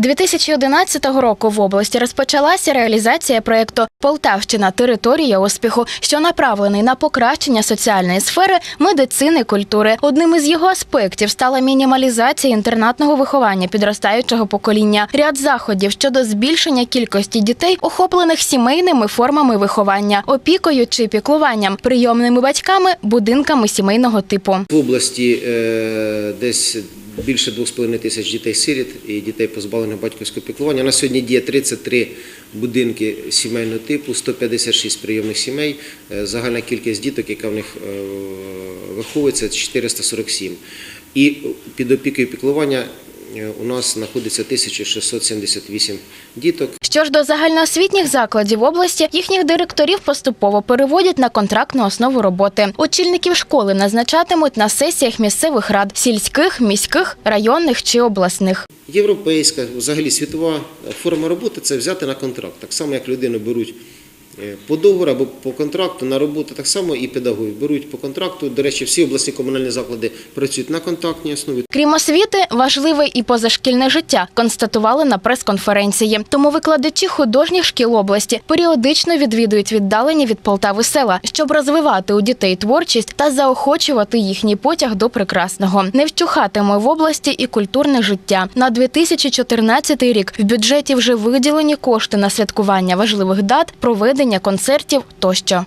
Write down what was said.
2011 року в області розпочалася реалізація проєкту Полтавщина територія успіху, що направлений на покращення соціальної сфери медицини культури. Одним із його аспектів стала мінімалізація інтернатного виховання підростаючого покоління. Ряд заходів щодо збільшення кількості дітей, охоплених сімейними формами виховання, опікою чи піклуванням, прийомними батьками, будинками сімейного типу. В області е, десь більше 2,5 тисяч дітей-сиріт і дітей позбавлених батьківського піклування. На сьогодні діє 33 будинки сімейного типу, 156 прийомних сімей. Е, Загальна кількість діток, яка в них е, виховується, 447. І під опікою піклування у нас знаходиться 1678 діток. Що ж до загальноосвітніх закладів області, їхніх директорів поступово переводять на контрактну основу роботи. Очільників школи назначатимуть на сесіях місцевих рад сільських, міських, районних чи обласних. Європейська, взагалі світова форма роботи це взяти на контракт. Так само, як людину беруть е, по договору або по контракту на роботу, так само і педагогів беруть по контракту. До речі, всі обласні комунальні заклади працюють на контактній основі. Крім освіти, важливе і позашкільне життя констатували на прес-конференції. Тому викладачі художніх шкіл області періодично відвідують віддалені від Полтави села, щоб розвивати у дітей творчість та заохочувати їхній потяг до прекрасного. Не вщухатиме в області і культурне життя. На 2014 рік в бюджеті вже виділені кошти на святкування важливих дат, проведення концертів тощо.